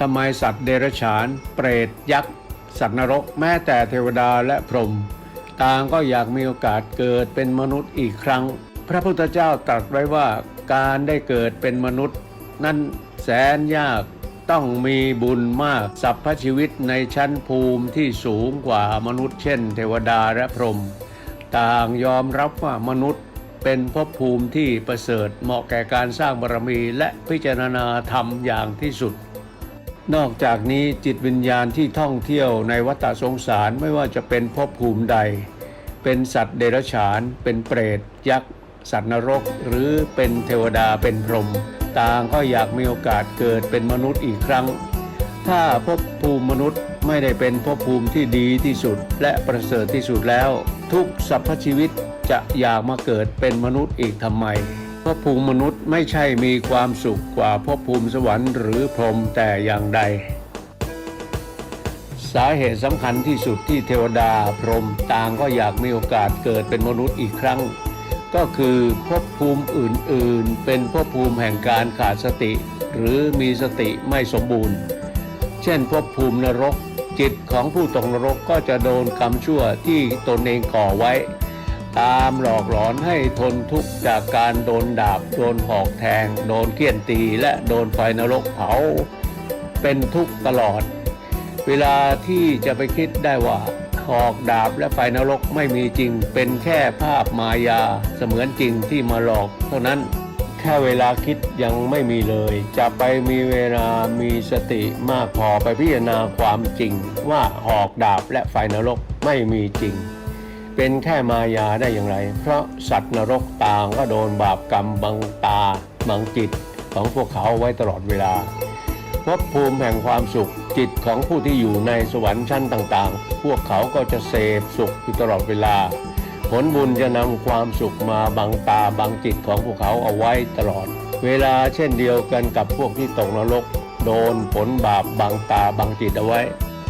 ทำไมสัตว์เดรัจฉาน เปรตยักษ์ สัตว์นรก แม้แต่เทวดาและพรหมต่างก็อยากมีโอกาสเกิดเป็นมนุษย์อีกครั้ง พระพุทธเจ้าตรัสไว้ว่าการได้เกิดเป็นมนุษย์ นั้นแสนยากต้องมีบุญมากสรรพชีวิตในชั้นภูมิที่สูงกว่ามนุษย์เช่น เทวดาและพรหมต่างยอมรับว่ามนุษย์เป็นภพภูมิที่ประเสริฐเหมาะแก่การสร้างบารมีและพิจารณาธรรมอย่างที่สุด นอกจากนี้จิตวิญญาณที่ท่องเที่ยวในวัฏสงสารไม่ว่าจะเป็นภพภูมิใด เป็นสัตว์เดรัจฉาน เป็นเปรต ยักษ์ สัตว์นรก หรือเป็นเทวดาเป็นพรหมต่างก็อยากมีโอกาสเกิดเป็นมนุษย์อีกครั้ง ถ้าภพภูมิมนุษย์ไม่ได้เป็นภพภูมิที่ดีที่สุดและประเสริฐที่สุดแล้ว ทุกสรรพชีวิตจะอยากมาเกิดเป็นมนุษย์อีกทำไม ภพภูมิมนุษย์ไม่ใช่มีความสุขกว่าภพภูมิสวรรค์หรือพรหมแต่อย่างใด สาเหตุสำคัญที่สุดที่เทวดาพรหมต่างก็อยากมีโอกาสเกิดเป็นมนุษย์อีกครั้ง ก็คือภพภูมิอื่นๆ เป็นภพภูมิแห่งการขาดสติ หรือมีสติไม่สมบูรณ์ เช่นภพภูมินรกจิตของผู้ตกนรกก็จะโดนกรรมชั่วที่ตนเองก่อไว้ ตามหลอกหลอนให้ทนทุกข์จากการโดนดาบ โดนหอกแทง โดนเคี่ยนตีและโดนไฟนรกเผา เป็นทุกข์ตลอด เวลาที่จะไปคิดได้ว่าหอกดาบและไฟนรกไม่มีจริง เป็นแค่ภาพมายาเสมือนจริงที่มาหลอกเท่านั้นแค่เวลาคิดยังไม่มีเลย จะไปมีเวลามีสติมากพอไปพิจารณาความจริง ว่าหอกดาบและไฟนรกไม่มีจริง เป็นแค่มายาได้อย่างไร เพราะสัตว์นรกต่างก็โดนบาปกรรมบังตาบังจิตของพวกเขาไว้ตลอดเวลาภพภูมิแห่งความสุขจิตของผู้ที่อยู่ในสวรรค์ชั้นต่างๆ พวกเขาก็จะเสพสุขอยู่ตลอดเวลา ผลบุญจะนำความสุขมาบังตาบังจิตของพวกเขาเอาไว้ตลอด เวลาเช่นเดียวกันกับพวกที่ตกนรก โดนผลบาปบังตาบังจิตเอาไว้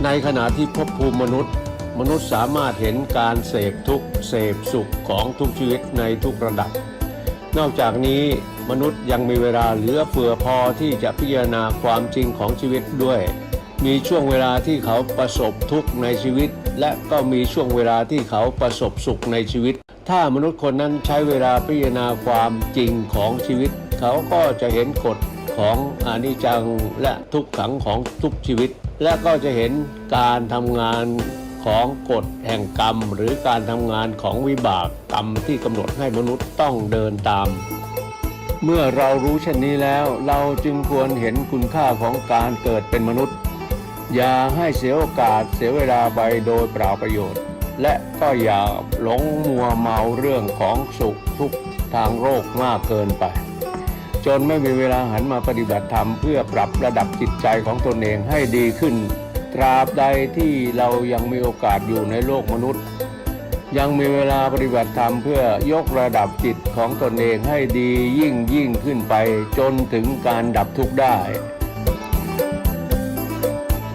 ในขณะที่ภพภูมิมนุษย์ มนุษย์สามารถเห็นการเสพทุกข์เสพสุขของทุกชีวิตในทุกระดับ นอกจากนี้มนุษย์ยังมีเวลาเหลือเฟือพอที่จะพิจารณาความจริงของชีวิตด้วย มีช่วงเวลาที่เขาประสบทุกข์ในชีวิต และก็มีช่วงเวลาที่เขาประสบสุขในชีวิต ถ้ามนุษย์คนนั้นใช้เวลาพิจารณาความจริงของชีวิต เขาก็จะเห็นกฎของอนิจจังและทุกขังของทุกชีวิต และก็จะเห็นการทำงาน ของกฎแห่งกรรม หรือการทำงานของวิบากกรรมที่กำหนดให้มนุษย์ต้องเดินตาม เมื่อเรารู้เช่นนี้แล้ว เราจึงควรเห็นคุณค่าของการเกิดเป็นมนุษย์ อย่าให้เสียโอกาสเสียเวลาไปโดยเปล่าประโยชน์ และก็อย่าหลงมัวเมาเรื่องของสุขทุกข์ทางโลกมากเกินไป จนไม่มีเวลาหันมาปฏิบัติธรรมเพื่อปรับระดับจิตใจของตนเองให้ดีขึ้น ตราบใดที่เรายังมีโอกาสอยู่ในโลกมนุษย์ ยังมีเวลาปฏิบัติธรรมเพื่อยกระดับจิตของตนเองให้ดียิ่งยิ่งขึ้นไปจนถึงการดับทุกข์ได้